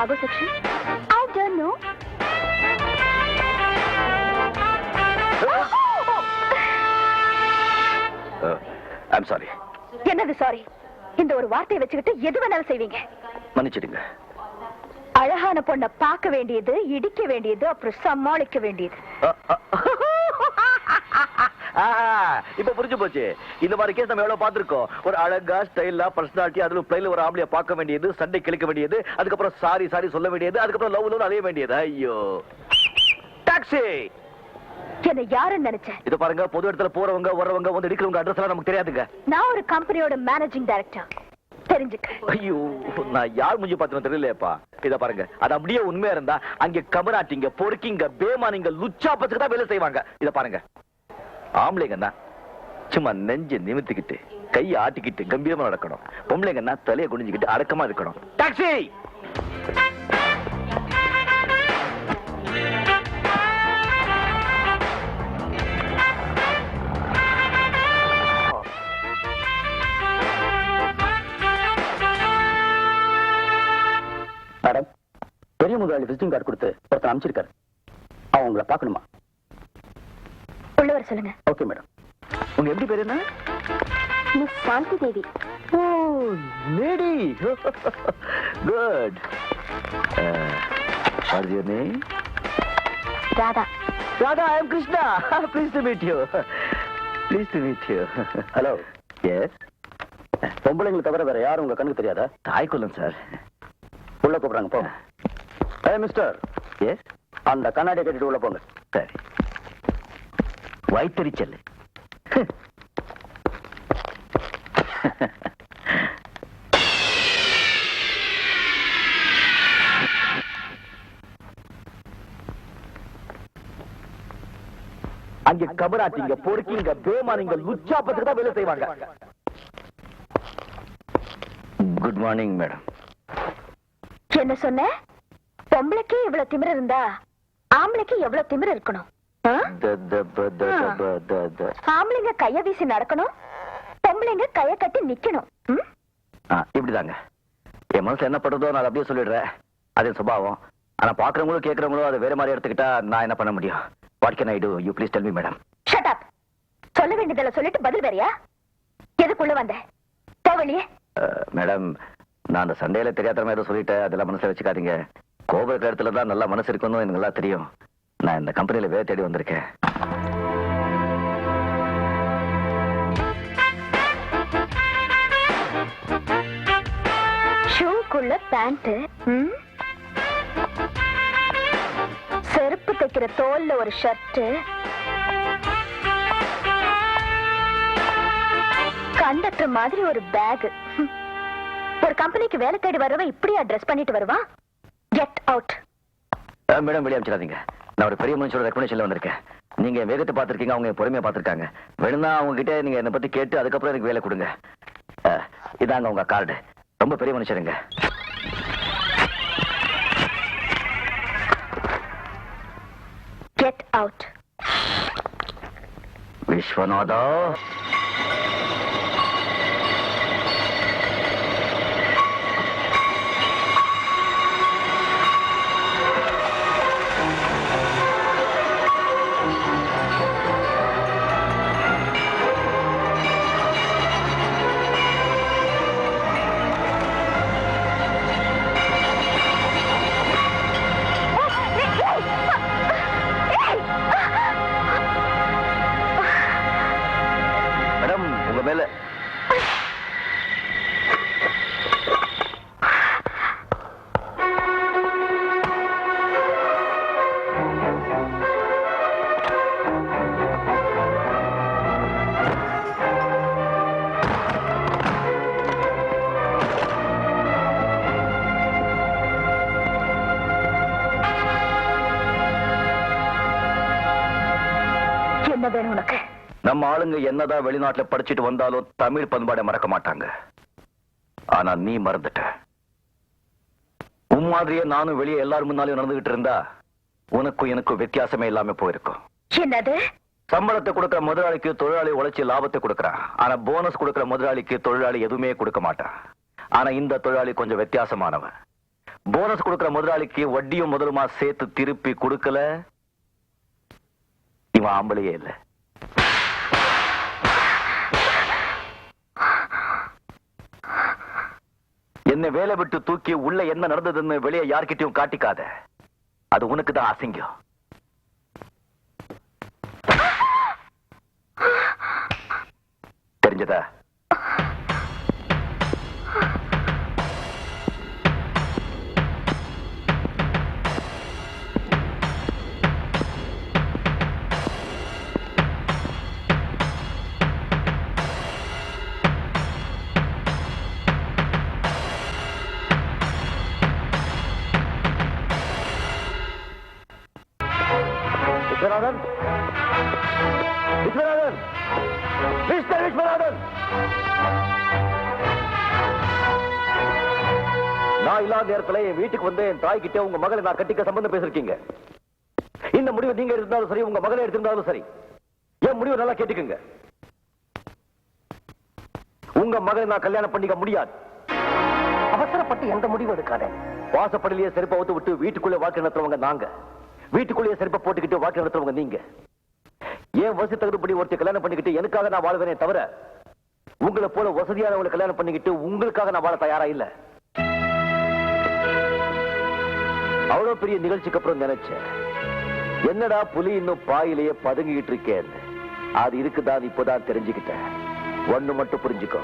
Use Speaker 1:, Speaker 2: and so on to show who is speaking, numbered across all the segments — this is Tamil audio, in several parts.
Speaker 1: cargo section? I don't know.
Speaker 2: I'm sorry
Speaker 1: என்னது சாரி இந்த ஒரு வார்த்தையை வச்சுக்கிட்டு எது வேணாலும் செய்வீங்க?
Speaker 2: மன்னிச்சிடுங்க.
Speaker 1: அழகான பொண்ணை பார்க்க வேண்டியது இடிக்க வேண்டியது அப்புறம் சமாளிக்க வேண்டியது.
Speaker 2: இப்ப புரிஞ்சு போச்சு. இந்த மாதிரி கேஸ் நம்ம எவ்வளவு பார்த்திருக்கோம்? ஒரு அழகா ஸ்டைலா பர்சனாலிட்டி அதுல பிளைல ஒரு ஆம்பளைய பார்க்க வேண்டியது சண்டை கிழிக்க வேண்டியது அதுக்கப்புறம் சாரி சாரி சொல்ல வேண்டியது அதுக்கப்புறம் லவ் லவ் அலைய வேண்டியது. ஐயோ. டாக்ஸி
Speaker 1: என்ன யாருன்னு நினைச்சேன்
Speaker 2: இது பாருங்க பொது இடத்துல போறவங்க வர்றவங்க வந்து எடுக்கிறவங்க அட்ரஸ் எல்லாம் நமக்கு தெரியாதுங்க.
Speaker 1: நான் ஒரு கம்பெனியோட மேனேஜிங் டைரக்டர் தெரிஞ்சுக்க.
Speaker 2: ஐயோ நான் யார் முடிஞ்சு பார்த்தேன்னு தெரியலையேப்பா. இத பாருங்க அது அப்படியே உண்மையா இருந்தா அங்க கமராட்டிங்க பொறுக்கிங்க பேமானிங்க லுச்சா பத்துக்கு தான் வேலை செய்வாங்க. இத பாருங்க. ஆம்பளைங்கன்னா சும்மா நெஞ்ச நிமித்திக்கிட்டு கையை ஆட்டிக்கிட்டு கம்பீரமா நடக்கணும். பொம்பளைங்கன்னா தலையை குனிஞ்சுக்கிட்டு அடக்கமா இருக்கணும். டாக்ஸி!
Speaker 3: மேடம் பெரிய முதலாளி விசிட்டிங் கார்டு கொடுத்து ஒருத்தர் அனுப்பிச்சிருக்காரு. அவங்க பார்க்கணுமா? பார்க்கணுமா
Speaker 1: உள்ளவர் சொல்லுங்க.
Speaker 2: Okay madam. உங்க எப்படி பேர் என்ன?
Speaker 1: Miss Shanti Devi.
Speaker 2: Oh lady. Good what your name
Speaker 1: Radha.
Speaker 2: Radha I am Krishna please to meet you please to meet you
Speaker 3: hello
Speaker 2: yes
Speaker 3: பொம்பளைங்களை தவிர வேற யாரும் உங்க கண்ணுக்கு தெரியாதா?
Speaker 2: தாய்க்குள்ளம் சார்
Speaker 3: உள்ள கூப்பிடுறாங்க போங்க ஏ மிஸ்டர்
Speaker 2: எஸ்
Speaker 3: அந்த கண்ணாடியை கட்டிட்டு உள்ள போங்க
Speaker 2: சரி. வயிற்றுச்சல் அங்க கபராட்டிங்க பொறுக்கிங்க பேமானிங்க லுச்சாப்பத்துக்கு தான் வேலை செய்வாங்க. குட் மார்னிங் மேடம்
Speaker 1: என்ன சொன்ன? பொம்பளைக்கு இவ்வளவு திமிர இருந்தா ஆம்பளைக்கு எவ்வளவு திமிர இருக்கணும்? ஆம்பளைங்க கைய வீசி நடக்கணும். பொம்பளைங்க கைய கட்டி நிக்கணும்?
Speaker 2: இப்படிதாங்க. என் மனசுல என்ன படுறதோ நான் அப்படியே சொல்லிடுறேன். அது சுபாவம். ஆனா பாக்குறவங்களும் கேட்கறவங்களும் அதை வேற மாதிரி எடுத்துக்கிட்டா நான் என்ன பண்ண முடியும்? What can I do you please tell me madam
Speaker 1: Shut up. சொல்ல வேண்டியதுல சொல்லிட்டு பதில் வேறியா? எதுக்குள்ள வந்த? போவலியே
Speaker 2: மேடம் நான் அந்த சண்டையில தெரியாதமா ஏதோ சொல்லிட்டேன். அதெல்லாம் மனசுல வச்சுக்காதீங்க. கோபுர இடத்துல தான் நல்லா மனசு இருக்குன்னு எனக்கு நல்லா தெரியும். நான் இந்த கம்பெனில வேலை தேடி வந்திருக்கேன்.
Speaker 1: ஷூக்குள்ள பேண்ட் செருப்பு தைக்கிற தோல்ல ஒரு ஷர்ட் கண்டக்டர் மாதிரி ஒரு பேக். ஒரு கம்பெனிக்கு வேலை தேடி வரவன் இப்படியா ட்ரெஸ் பண்ணிட்டு வருவா கெட் அவுட்
Speaker 2: மேடம் வெளியே அமைச்சிடாதீங்க. நான் ஒரு பெரிய மனுஷோட ரெக்கமெண்டேஷன்ல வந்திருக்கேன். நீங்க வேகத்தை பார்த்திருக்கீங்க அவங்க பொறுமையை பார்த்திருக்காங்க. வேணும்னா அவங்க கிட்ட நீங்க என்னை பத்தி கேட்டு அதுக்கப்புறம் எனக்கு வேலை கொடுங்க. இதாங்க உங்க கார்டு ரொம்ப பெரிய மனுஷருங்க.
Speaker 1: கெட் அவுட்
Speaker 2: விஸ்வநாதா.
Speaker 1: என்ன வேணும் உனக்கு?
Speaker 2: நம்ம ஆளுங்க என்னதான் வெளிநாட்டுல படிச்சுட்டு வந்தாலும் தமிழ் பண்பாடை மறக்க மாட்டாங்க. ஆனா நீ மறந்துட்ட. உன் மாதிரியே நானும் வெளியே எல்லாரும் முன்னாலையும் நடந்துகிட்டு இருந்தா உனக்கும் எனக்கும் வித்தியாசமே இல்லாம போயிருக்கும்.
Speaker 1: என்னது?
Speaker 2: சம்பளத்தை கொடுக்கிற முதலாளிக்கு தொழிலாளி உழைச்சி லாபத்தை கொடுக்கறான். ஆனா போனஸ் கொடுக்கிற முதலாளிக்கு தொழிலாளி எதுவுமே கொடுக்க மாட்டான். ஆனா இந்த தொழிலாளி கொஞ்சம் வித்தியாசமானவன். போனஸ் கொடுக்கிற முதலாளிக்கு வட்டியும் முதலுமா சேர்த்து திருப்பி கொடுக்கல? இவன் ஆம்பளையே இல்ல. என்ன வேலை விட்டு தூக்கி உள்ள என்ன நடந்ததுன்னு வெளியே யார்கிட்டயும் காட்டிக்காத. அது உனக்கு தான் அசிங்கம். தெரிஞ்சதா? மிஸ்டர் விஸ்வநாதன் நான் இல்லாத நேரத்துல என் வீட்டுக்கு வந்து என் தாய் கிட்ட உங்க மகளை நான் கட்டிக்க சம்பந்தம் பேசிருக்கீங்க. இந்த முடிவை நீங்க எடுத்திருந்தாலும் சரி உங்க மகளை எடுத்திருந்தாலும் சரி என் முடிவை நல்லா கேட்டுக்குங்க. உங்க மகளை நான் கல்யாணம் பண்ணிக்க முடியாது.
Speaker 3: அவசரப்பட்டு எந்த முடிவும் எடுக்காத.
Speaker 2: வாசப்படிலேயே செருப்பை ஒத்து விட்டு வீட்டுக்குள்ளே வாழ்க்கை நடத்துறவங்க நாங்க. வீட்டுக்குள்ளேயே செருப்பை போட்டுக்கிட்டு வாழ்க்கை நடத்துறவங்க நீங்க. ஏன் வசதி தகுதிப்படி ஒருத்தர் கல்யாணம் பண்ணிக்கிட்டு எனக்காக நான் வாழ்வேனே தவிர உங்களை போல வசதியானவங்களை கல்யாணம் பண்ணிக்கிட்டு உங்களுக்காக நான் வாழ தயாரா இல்ல? அவ்வளவு பெரிய நிகழ்ச்சிக்கு அப்புறம் நினைச்சேன். என்னடா புலி இன்னும் பாயிலேயே பதுங்கிட்டு இருக்கேன் அது இருக்குதான் இப்போதான் தெரிஞ்சுக்கிட்டேன். ஒண்ணு மட்டும் புரிஞ்சுக்கோ.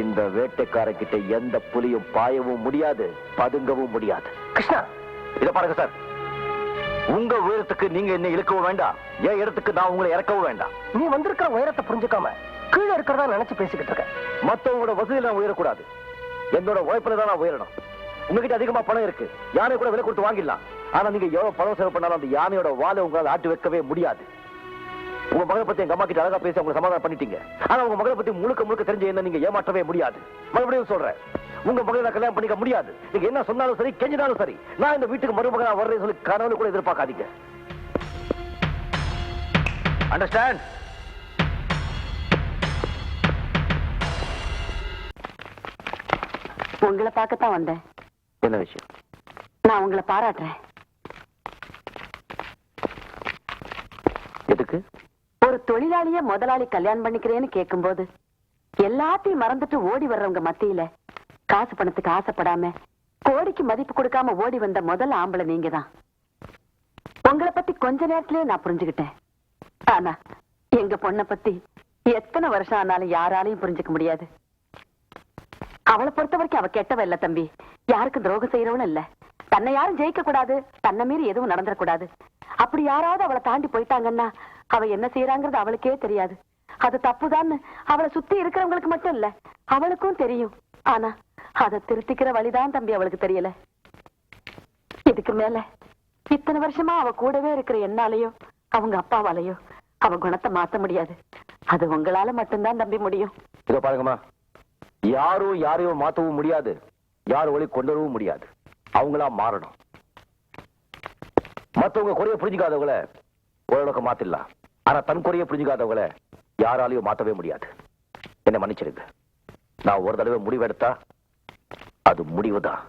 Speaker 2: இந்த வேட்டைக்காரங்கிட்ட எந்த புலியும் பாயவும் முடியாது பதுங்கவும் முடியாது.
Speaker 3: கிருஷ்ணா
Speaker 2: இதை பாருங்க சார். உங்க உயரத்துக்கு நீங்க என்ன இழுக்கவும் வேண்டாம். என் இடத்துக்கு நான் உங்களை இறக்கவும் வேண்டாம்.
Speaker 3: நீ வந்திருக்கிற உயரத்தை புரிஞ்சுக்காம கீழே இருக்கிறதா நினைச்சு பேசிக்கிட்டு இருக்க.
Speaker 2: மத்தவங்களோட வசதியில நான் உயரக்கூடாது. என்னோட உழைப்புல தான் நான் உயரணும். உங்ககிட்ட அதிகமா பணம் இருக்கு. யானை கூட விலை கொடுத்து வாங்கிடலாம். ஆனா நீங்க எவ்வளவு பணம் செலவு பண்ணாலும் அந்த யானையோட வாழை உங்களால ஆட்டி வைக்கவே முடியாது. உங்க மகளை பத்தி எங்க அம்மா கிட்ட அழகா பேசி உங்களை சமாதானம் பண்ணிட்டீங்க. ஆனா உங்க மகளை பத்தி முழுக்க முழுக்க தெரிஞ்ச என்ன நீங்க ஏமாற்றவே முடியாது. மறுபடியும் சொல்றேன். உங்க மகளை நான் கல்யாணம் பண்ணிக்க முடியாது. நீங்க என்ன சொன்னாலும் சரி கெஞ்சினாலும் சரி. நான் இந்த வீட்டுக்கு மருமகனா வர்றேன்னு சொல்லி கனவுல கூட எதிர்பார்க்காதீங்க. அண்டர்ஸ்டாண்ட்
Speaker 4: உங்களை பார்க்கத்தான் வந்தேன்.
Speaker 2: என்ன விஷயம்?
Speaker 4: நான் உங்களை பாராட்டுறேன்.
Speaker 2: எதுக்கு?
Speaker 4: ஒரு தொழிலாளிய முதலாளி கல்யாணம் பண்ணிக்கிறேன்னு கேட்கும்போது எல்லாத்தையும் மறந்துட்டு ஓடி வர்றவங்க மத்தியில காசு பணத்துக்கு ஆசைப்படாம கோடிக்கு மதிப்பு கொடுக்காம ஓடி வந்த முதல் ஆம்பளை நீங்க தான் உங்களை பத்தி கொஞ்ச நேரத்திலேயே நான் புரிஞ்சுக்கிட்டேன். ஆனா எங்க பொண்ணை பத்தி எத்தனை வருஷம் ஆனாலும் யாராலையும் புரிஞ்சுக்க முடியாது. அவளை பொறுத்த வரைக்கும் அவ கெட்டவ இல்ல தம்பி. யாருக்கும் துரோகம் செய்யறவளும் இல்ல. தன்னை யாரும் ஜெயிக்க கூடாது தன்னை மீறி எதுவும் நடந்துடக்கூடாது. அப்படி யாராவது அவளை தாண்டி போயிட்டாங்கன்னா அவ என்ன செய்யறாங்கிறது அவளுக்கே தெரியாது. அது தப்புதான்னு அவளை சுத்தி இருக்கிறவங்களுக்கு மட்டும் இல்ல அவளுக்கும் தெரியும். ஆனா அதை திருத்திக்கிற வழிதான் தம்பி அவளுக்கு தெரியல. இதுக்கு மேல இத்தனை வருஷமா அவ கூடவே இருக்கிற என்னாலையோ அவங்க அப்பாவாலையோ அவ குணத்தை மாத்த முடியாது. அது உங்களால மட்டும்தான் தம்பி முடியும்.
Speaker 2: இதோ பாருங்கம்மா. யாரும் யாரையும் மாத்தவும் முடியாது. யார் வழி கொண்டு வரவும் முடியாது. அவங்களா மாறணும். மத்தவங்க குறைய புரிஞ்சுக்காதவங்கள ஓரளவுக்கு மாத்திடலாம் ஆனா தன் குறைய புரிஞ்சுக்காதவங்கள யாராலையும் மாத்தவே முடியாது. என்ன மன்னிச்சிருங்க நான் ஒரு தடவை முடிவெடுத்தா அது முடிவுதான்.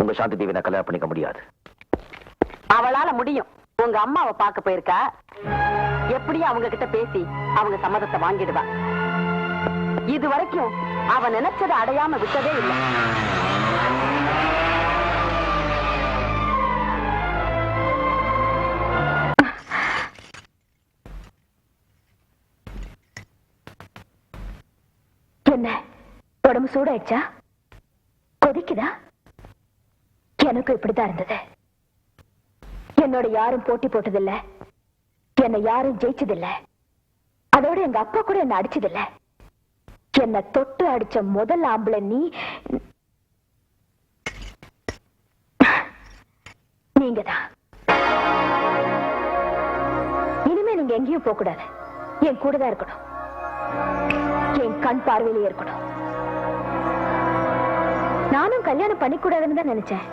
Speaker 2: உங்க சாந்தி தேவி நான் கல்யாணம் பண்ணிக்க முடியாது.
Speaker 4: அவளால முடியும். உங்க அம்மாவை பார்க்க போயிருக்கா? எப்படியும் அவங்க கிட்ட பேசி அவங்க சம்மதத்தை வாங்கிடுவா. இது வரைக்கும் அவ நினைச்சதை அடையாம விட்டதே இல்லை.
Speaker 1: என்ன? உடம்பு சூடாயிடுச்சா? கொதிக்குதா எனக்கும் இப்படிதான் இருந்தது. என்னோட யாரும் போட்டி போட்டதில்ல. என்னை யாரும் ஜெயிச்சதில்ல. அதோட எங்க அப்பா கூட என்ன அடிச்சதில்ல. என்ன தொட்டு அடிச்ச முதல் ஆம்பளை நீ நீங்கதான். இனிமே நீங்க எங்கேயும் போக கூடாது என் கூட தான் இருக்கணும். என் கண் பார்வையிலே இருக்கணும். நானும் கல்யாணம் பண்ணிக்கூடாதுன்னு தான் நினைச்சேன்.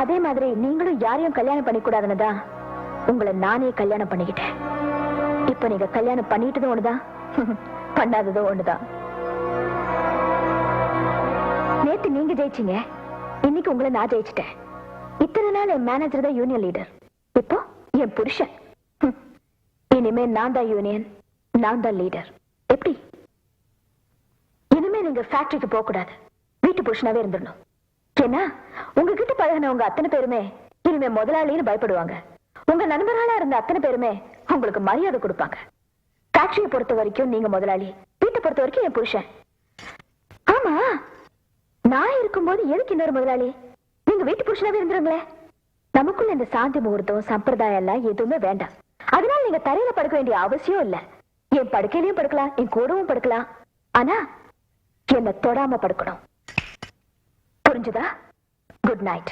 Speaker 1: அதே மாதிரி நீங்களும் யாரையும் கல்யாணம் பண்ணிக்கூடாதுன்னு தான் உங்களை நானே கல்யாணம் பண்ணிக்கிட்டேன். இப்ப நீங்க கல்யாணம் பண்ணிட்டதும் ஒண்ணுதான் பண்ணாததும் ஒண்ணுதான். நேத்து நீங்க ஜெயிச்சீங்க இன்னைக்கு உங்களை நான் ஜெயிச்சிட்டேன். இத்தனை நாள் என் மேனேஜர் தான் யூனியன் லீடர் இப்போ என் புருஷன். இனிமே நான் தான் யூனியன் நான் தான் லீடர் எப்படி? இனிமே நீங்க ஃபேக்டரிக்கு போக கூடாது புருஷனாவே இருந்துடணும். ஏன்னா உங்ககிட்ட பழகினவங்க அத்தனை பேருமே இனிமே முதலாளின்னு பயப்படுவாங்க. உங்க நண்பர்களா இருந்த அத்தனை பேருமே உங்களுக்கு மரியாதை கொடுப்பாங்க. ஃபேக்டரியை பொறுத்த வரைக்கும் நீங்க முதலாளி வீட்டை பொறுத்த வரைக்கும் என் புருஷன். ஆமா நான் இருக்கும்போது எதுக்கு இன்னொரு முதலாளி? நீங்க வீட்டு புருஷனாவே இருந்துருங்களே. நமக்குள்ள இந்த சாந்தி முகூர்த்தம் சம்பிரதாயம் எல்லாம் எதுவுமே வேண்டாம். அதனால நீங்க தரையில படுக்க வேண்டிய அவசியம் இல்ல. என் படுக்கையிலயும் படுக்கலாம் என் கூடவும் படுக்கலாம். ஆனா என்ன தொடாம படுக்கணும். புரிஞ்சுதா? குட் நைட்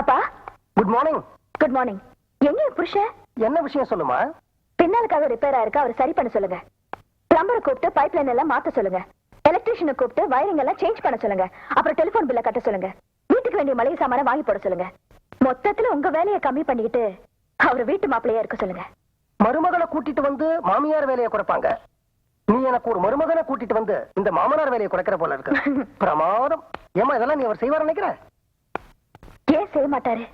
Speaker 1: அப்பா?
Speaker 3: குட் மார்னிங்
Speaker 1: குட் மார்னிங் எங்க புருஷன்
Speaker 3: என்ன விஷயம் சொல்லுமா?
Speaker 1: பின்னாலுக்காக ரிப்பேர் ஆயிருக்கு அவர் சரி பண்ண சொல்லுங்க. பிளம்பரை கூப்பிட்டு பைப் லைன் எல்லாம் மாத்த சொல்லுங்க. எலக்ட்ரீஷியனை கூப்பிட்டு வயரிங் எல்லாம் சேஞ்ச் பண்ண சொல்லுங்க. அப்புறம் டெலிபோன் பில்ல கட்ட சொல்லுங்க. வீட்டுக்கு வேண்டிய மளிகை சாமான வாங்கி போட சொல்லுங்க. மொத்தத்துல உங்க வேலையை கம்மி பண்ணிக்கிட்டு அவர் வீட்டு மாப்பிள்ளையா இருக்க சொல்லுங்க.
Speaker 3: மருமகளை கூட்டிட்டு வந்து மாமியார் வேலையை குறைப்பாங்க. நீ எனக்கு ஒரு மருமகனை கூட்டிட்டு வந்து இந்த மாமனார் வேலையை குறைக்கிற போல இருக்கு. பிரமாதம். ஏமா இதெல்லாம் நீ அவர் செய்வார் நினைக்கிற?
Speaker 1: ஏன் செய்ய மாட்டாரு?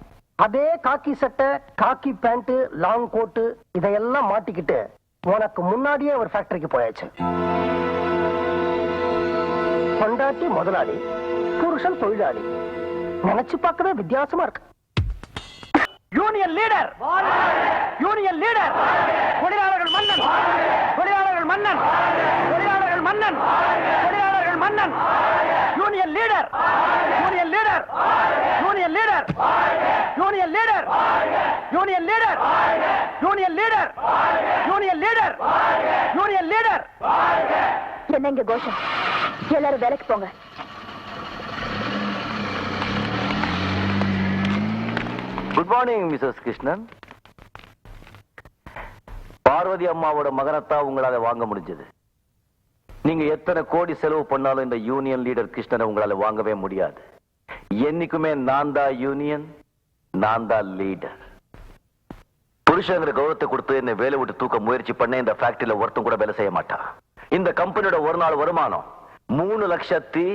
Speaker 3: அதே காக்கி சட்டை காக்கி பேண்ட் லாங் கோட்டு இதையெல்லாம் மாட்டிக்கிட்டு உனக்கு முன்னாடியே ஒரு ஃபேக்டரிக்கு போயாச்சு. பொண்டாட்டி முதலாளி புருஷன் தொழிலாளி. நினைச்சு பார்க்கவே வித்தியாசமா இருக்கு. யூனியன் லீடர் யூனியன் லீடர் தொழிலாளர்கள் மன்னன் தொழிலாளர்கள் மன்னன் தொழிலாளர்கள் மன்னன் தொழிலாளர்கள் மன்னன் union leader union leader union leader union leader union leader union leader union leader union leader
Speaker 1: என்னங்க கோஷம் எல்லாரும் வேலைக்கு போங்க
Speaker 2: good morning missus Krishnan Parvathi அம்மாவோட மகனத்தான் உங்களால வாங்க முடிஞ்சது நீங்க எத்தனை கோடி செலவு பண்ணாலும் இந்த யூனியன் லீடர் கிருஷ்ணனை உங்களால வாங்கவே முடியாது என்னைக்குமே நான் தான் யூனியன் நான் தான் லீடர் புருஷங்கிற கௌரவத்தை கொடுத்து என்ன வேலை விட்டு தூக்க முயற்சி பண்ண இந்த ஃபேக்டரியில ஒருத்தம் கூட வேலை செய்ய மாட்டான் இந்த கம்பெனியோட ஒரு நாள் வருமானம் மூணு லட்சத்தி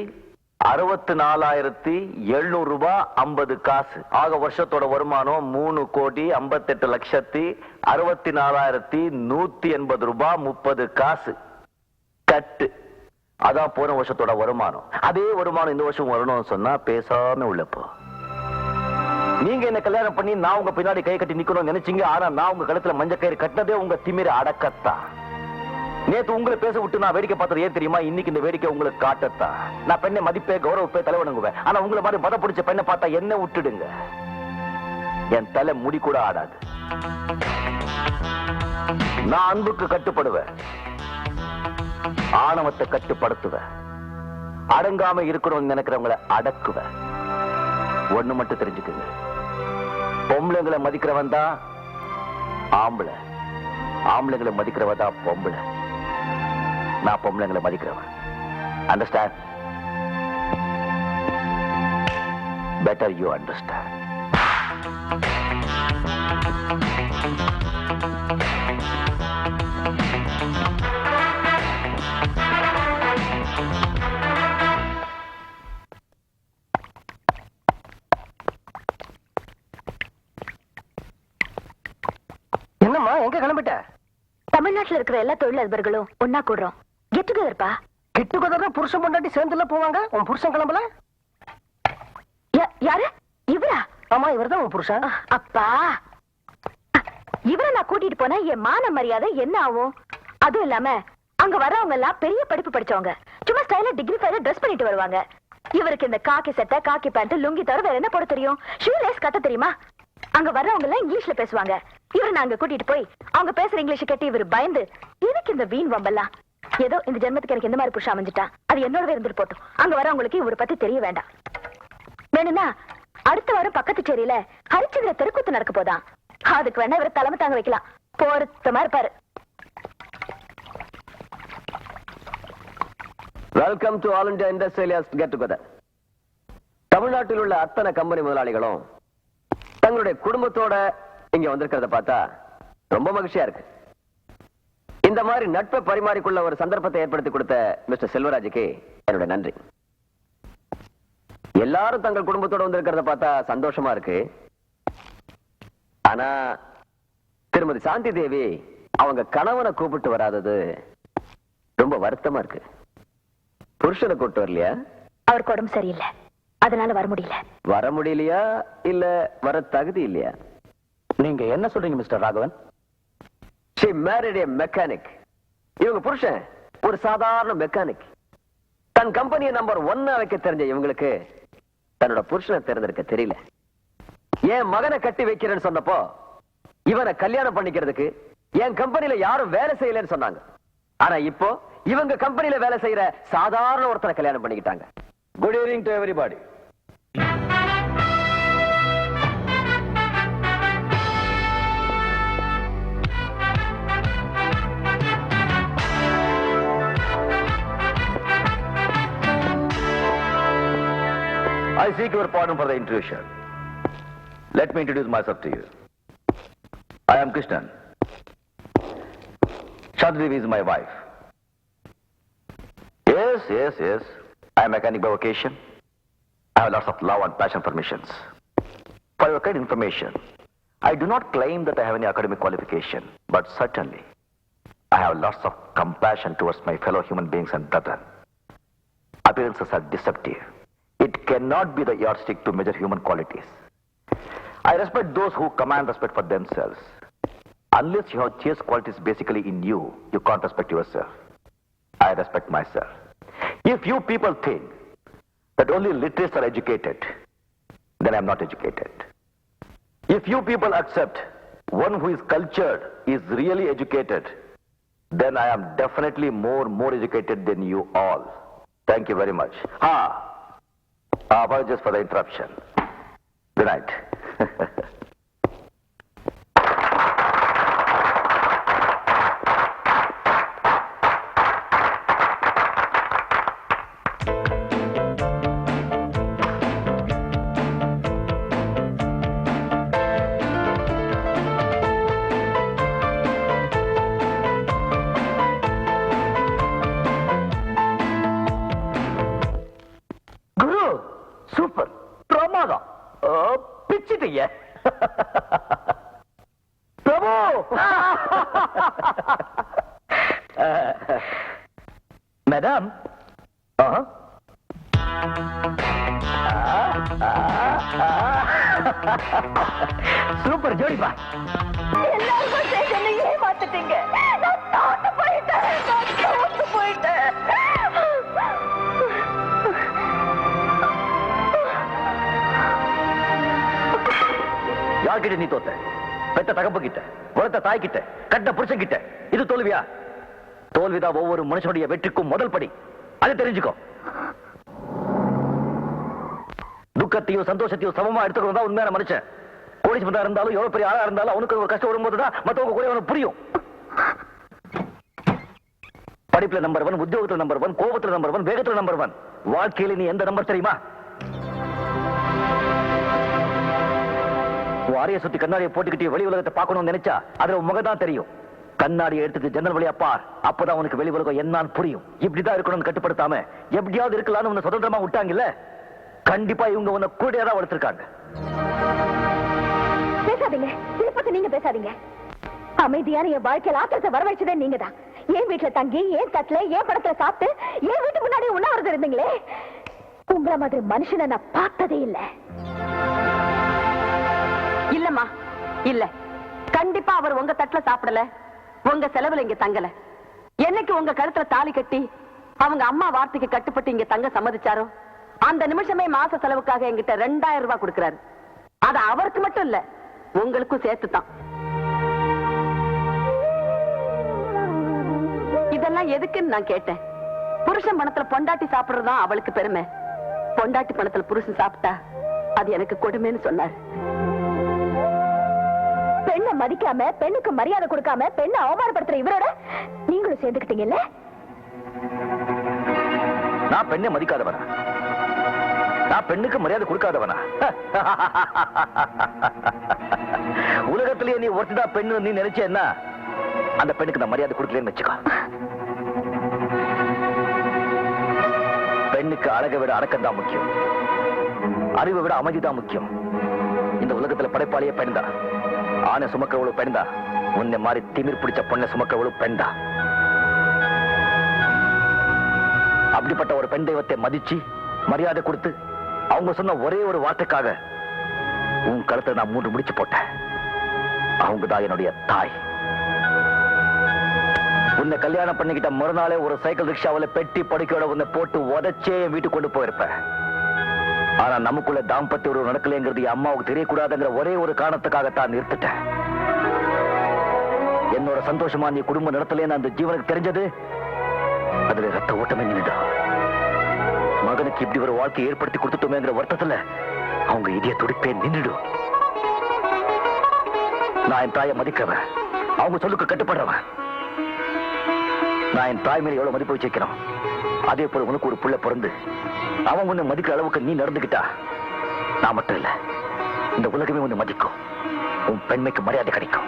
Speaker 2: அறுபத்தி நாலாயிரத்தி எழுநூறு ரூபாய் ஐம்பது காசு. ஆக வருஷத்தோட வருமானம் மூணு கோடி ஐம்பத்தெட்டு லட்சத்தி அறுபத்தி நாலாயிரத்தி நூத்தி எண்பது ரூபாய் முப்பது காசு. கட்டு. அதான் போன வருஷத்தோட வருமானம். அதே வருமானம் இந்த வருஷம் வரணும்னு சொன்னா பேசாம உள்ளப்போ நீங்க என்ன கல்யாணம் பண்ணி நான் உங்க பின்னாடி கை கட்டி நிக்கணும்னு நினைச்சீங்க ஆனா நான் உங்க கழுத்துல மஞ்சள் கயிறு கட்டினதே உங்க திமிர அடக்கத்தான். நேத்து உங்களை பேச விட்டு நான் வேடிக்கை பார்த்தது ஏன் தெரியுமா? இன்னைக்கு இந்த வேடிக்கை உங்களுக்கு காட்டத்தான் நான் பெண்ணை மதிப்பே கௌரவப்பே தலை வணங்குவேன் ஆனா உங்களை மாதிரி மத பிடிச்ச பெண்ணை பார்த்தா என்ன விட்டுடுங்க. என் தலை முடி கூட ஆடாது. நான் அன்புக்கு கட்டுப்படுவேன். ஆணவத்தை கட்டுப்படுத்துவேன். அடங்காம இருக்கணும்னு நினைக்கிறவங்களை அடக்குவேன். ஒண்ணு மட்டும் தெரிஞ்சுக்குங்க. பொம்பளைங்களை மதிக்கிறவன் தான் ஆம்பளை. ஆம்பளைங்களை மதிக்கிறவன் தான் பொம்பளை. நான் பொம்பளைங்களை மதிக்கிறவன். அண்டர்ஸ்டாண்ட் பெட்டர் யூ அண்டர்ஸ்டாண்ட்
Speaker 3: என்னம்மா எங்க கிளம்பிட்ட?
Speaker 1: தமிழ்நாட்டுல இருக்கிற எல்லா தொழிலதிபர்களும் ஒன்னா கூடுறோம். கெட் டுகெதர்ப்பா
Speaker 3: கிட்டு கதறா புருஷன் பொண்டாட்டி சேர்ந்துல போவாங்க? உன் புருஷன் கிளம்பல?
Speaker 1: யாரு? இவரா?
Speaker 3: ஆமா இவர்தான் உன் புருஷன்.
Speaker 1: அப்பா. இவரை நான் கூட்டிட்டு போனா என் மான மரியாதை என்ன ஆகும்? அதுவும் இல்லாம அங்க வர்றவங்க எல்லாம் பெரிய படிப்பு படிச்சவங்க. சும்மா ஸ்டைல டிகிரி ஃபைல ட்ரெஸ் பண்ணிட்டு வருவாங்க. இவருக்கு இந்த காக்கி சட்டை காக்கி பேண்ட் லுங்கி தவிர வேற என்ன போட தெரியும்? ஷூ லேஸ் கட்ட தெரியுமா? அங்க வர்றவங்க எல்லாம் இங்கிலீஷ்ல பேசுவாங்க. இவரை நாங்க கூட்டிட்டு போய் அவங்க பேசுற இங்கிலீஷ் கேட்டு இவர் பயந்து எதுக்கு இந்த வீண் வம்பெல்லாம்? ஏதோ இந்த ஜென்மத்துக்கு எனக்கு எந்த மாதிரி புருஷன் அமைஞ்சிட்டா அது என்னோட இருந்துட்டு போட்டோம். அங்க வரவங்களுக்கு இவரை பத்தி தெரிய வேண்டாம். வேணும்னா அடுத்த வாரம் பக்கத்து சேரியில ஹரிச்சந்திர தெருக்கூத்து நடக்க போதாம் அதுக்கு வேணா இவரை தலைமை தாங்க வைக்கலாம். பொருத்தமா இருப்பாரு.
Speaker 5: Welcome to all India industrialist get together தமிழ்நாட்டில் உள்ள அத்தனை கம்பெனி முதலாளிகளும் தங்களுடைய குடும்பத்தோட இங்க வந்திருக்கிறத பார்த்தா ரொம்ப மகிழ்ச்சியா இருக்கு. இந்த மாதிரி நட்பை பரிமாறிக்கொள்ள ஒரு சந்தர்ப்பத்தை ஏற்படுத்தி கொடுத்த மிஸ்டர் செல்வராஜுக்கு என்னோட நன்றி. எல்லாரும் தங்கள் குடும்பத்தோட வந்திருக்கிறத பார்த்தா சந்தோஷமா இருக்கு. ஆனா திருமதி சாந்தி தேவி அவங்க கணவனை கூப்பிட்டு வராதது ரொம்ப வருத்தமா இருக்கு. புருஷனை கூப்பிட்டு வரலையா?
Speaker 1: அவருக்கு உடம்பு சரியில்லை. அதனால வர முடியல.
Speaker 5: வர முடியலையா? இல்ல வர தகுதி இல்லையா?
Speaker 2: நீங்க என்ன சொல்றீங்க mister Raghavan?
Speaker 5: She married a mechanic இவங்க புருஷன் ஒரு சாதாரண மெக்கானிக் தன் கம்பெனியை நம்பர் ஒன்னா வைக்க தெரிஞ்ச இவங்களுக்கு தன்னோட புருஷனை தேர்ந்தெடுக்க தெரியல. என் மகனை கட்டி வைக்கிறேன்னு சொன்னப்போ இவனை கல்யாணம் பண்ணிக்கிறதுக்கு என் கம்பெனில யாரும் வேலை செய்யலன்னு சொன்னாங்க. ஆனா இப்போ இவங்க கம்பெனில வேலை செய்யற சாதாரண ஒருத்தனை கல்யாணம் பண்ணிக்கிட்டாங்க.
Speaker 2: Good evening to everybody seek your pardon for the intrusion. Let me introduce myself to you. I am Krishnan. Shadrivi is my wife. Yes, yes, yes. I am a mechanic by vocation. I have lots of love and passion for missions. For your kind information, I do not claim that I have any academic qualification, but certainly I have lots of compassion towards my fellow human beings and brethren. Appearances are deceptive. It cannot be the yardstick to measure human qualities. I respect those who command respect for themselves. Unless you have chaste qualities basically in you, you can't respect yourself. I respect myself. If you people think that only literates are educated, then I'm not educated. If you people accept one who is cultured is really educated, then I am definitely more more educated than you all. Thank you very much. Ah, apologies for the interruption good night super ஜோடிப்பா.
Speaker 1: எல்லாருக்கும் சேர்த்து என்னை ஏமாத்திட்டீங்க. நான் தோத்து போயிட்டேன். நான் தோத்து போயிட்டேன்.
Speaker 2: யார்கிட்ட நீ தோத்த? பெத்த தகப்பு கிட்ட வளர்த்த தாய் கிட்ட கட்ட புருஷன் கிட்ட இது தோல்வியா? தோல்விதான் ஒவ்வொரு மனுஷனுடைய வெற்றிக்கும் முதல் படி. அதை தெரிஞ்சுக்கோ. துக்கத்தையும் சந்தோஷத்தையும் சமமா எடுத்துக்கணும் தான் உண்மையான மனுஷன். கோடீஸ்வரா இருந்தாலும் எவ்வளவு பெரிய ஆளா இருந்தாலும் அவனுக்கு ஒரு கஷ்டம் வரும்போது தான் மத்தவங்க கூட அவனுக்கு புரியும். படிப்புல நம்பர் ஒன் உத்தியோகத்துல நம்பர் ஒன் கோபத்துல நம்பர் ஒன் வேகத்துல நம்பர் ஒன் வாழ்க்கையில நீ எந்த நம்பர் தெரியுமா? வாரிய சுத்தி கண்ணாடியை போட்டுக்கிட்டு வெளி உலகத்தை பார்க்கணும்னு நினைச்சா அதுல முகதான் தெரியும். கண்ணாடியை எடுத்துட்டு ஜன்னல் வழியா பார். அப்பதான் உனக்கு வெளி உலகம் என்னன்னு புரியும். இப்படிதான் இருக்கணும்னு கட்டுப்படுத்தாம எப்படியாவது இருக்கலாம்னு உன்னை சுதந்திரமா விட்டாங்கல்ல? கண்டிப்பா இவங்க உன்னை கூடியா தான் வளர்த்திருக்காங்க.
Speaker 1: பேசாதீங்க. இதை நீங்க பேசாதீங்க. அமைதியான என் வாழ்க்கையில ஆத்திரத்தை வரவழைச்சதே நீங்க தான் என் வீட்டுல தங்கி ஏன் தட்டுல ஏன் படத்துல சாப்பிட்டு என் வீட்டு முன்னாடி உண்ணாவிரதம் இருந்தீங்களே? உங்கள மாதிரி மனுஷனை நான் பார்த்ததே இல்ல.
Speaker 4: இல்லம்மா இல்ல. கண்டிப்பா அவர் உங்க தட்டுல சாப்பிடல. உங்க செலவுல இங்க தங்கல. என்னைக்கு உங்க கழுத்துல தாலி கட்டி அவங்க அம்மா வார்த்தைக்கு கட்டுப்பட்டு இங்க தங்க சம்மதிச்சாரோ? அந்த நிமிஷமே மாச செலவுக்காக என்கிட்ட ரெண்டாயிரம் ரூபாய் கொடுக்கிறாரு. அது அவருக்கு மட்டும் இல்ல உங்களுக்கும் சேர்த்து தான் இதெல்லாம் எதுக்குன்னு நான் கேட்டேன். புருஷன் பணத்துல பொண்டாட்டி சாப்பிடுறதுதான் அவளுக்கு பெருமை. பொண்டாட்டி பணத்துல புருஷன் சாப்பிட்டா அது எனக்கு கொடுமைன்னு சொன்னாரு.
Speaker 1: பெண்ணை மதிக்காம பெண்ணுக்கு மரியாதை கொடுக்காம பெண்ணை அவமானப்படுத்துற இவரோட நீங்களும் சேர்ந்துக்கிட்டீங்கல்ல?
Speaker 2: நான் பெண்ணை மதிக்காதவனா நான் பெண்ணுக்கு மரியாதை கொடுக்காதவனா? உலகத்திலேயே நீ ஒருத்திதான் பெண்ணு நீ நினைச்சேன்னா அந்த பெண்ணுக்கு நான் மரியாதை கொடுக்கலன்னு வச்சுக்கோ. பெண்ணுக்கு அழகை விட அடக்கம் தான் முக்கியம். அறிவை விட அமைதி தான் முக்கியம். இந்த உலகத்துல படைப்பாளியே பெண் தான் ஆணை சுமக்கிறவளும் பெண் தான் உன்னை மாதிரி திமிர் பிடிச்ச பொண்ணை சுமக்கிறவளும் பெண் தான் அப்படிப்பட்ட ஒரு பெண் தெய்வத்தை மதிச்சு மரியாதை கொடுத்து அவங்க சொன்ன ஒரே ஒரு வார்த்தைக்காக உன் கழுத்தை நான் மூன்று முடிச்சு போட்டேன். அவங்க தான் என்னுடைய தாய். உன்னை கல்யாணம் பண்ணிக்கிட்ட மறுநாளே ஒரு சைக்கிள் ரிக்ஷாவில் பெட்டி படுக்கையோட உன்னை போட்டு உதச்சே என் வீட்டுக்கு கொண்டு போயிருப்பேன். ஆனா நமக்குள்ள தாம்பத்திய உறவு நடக்கலைங்கிறது என் அம்மாவுக்கு தெரியக்கூடாதுங்கிற ஒரே ஒரு காரணத்துக்காகத்தான் நிறுத்திட்டேன். என்னோட சந்தோஷமா நீ குடும்பம் நடத்தலேன்னு அந்த ஜீவனுக்கு தெரிஞ்சது அதுல ரத்த ஓட்டமே நின்றுதான் மகனுக்கு இப்படி ஒரு வாழ்க்கை ஏற்படுத்தி கொடுத்துட்டோமேங்கிற வருத்தத்துல அவங்க இதய துடிப்பே நின்றுடும். நான் என் தாயை மதிக்கிறவன். அவங்க சொல்லுக்கு கட்டுப்படுறவன். நான் என் தாய் மேல எவ்வளவு மதிப்பு வச்சிருக்கிறோம்? அதே போல உனக்கு ஒரு புள்ள பிறந்து அவன் உன்னை மதிக்கிற அளவுக்கு நீ நடந்துக்கிட்டா? நான் மட்டும் இல்ல. இந்த உலகமே உன்னை மதிக்கும். உன் பெண்மைக்கு மரியாதை கிடைக்கும்.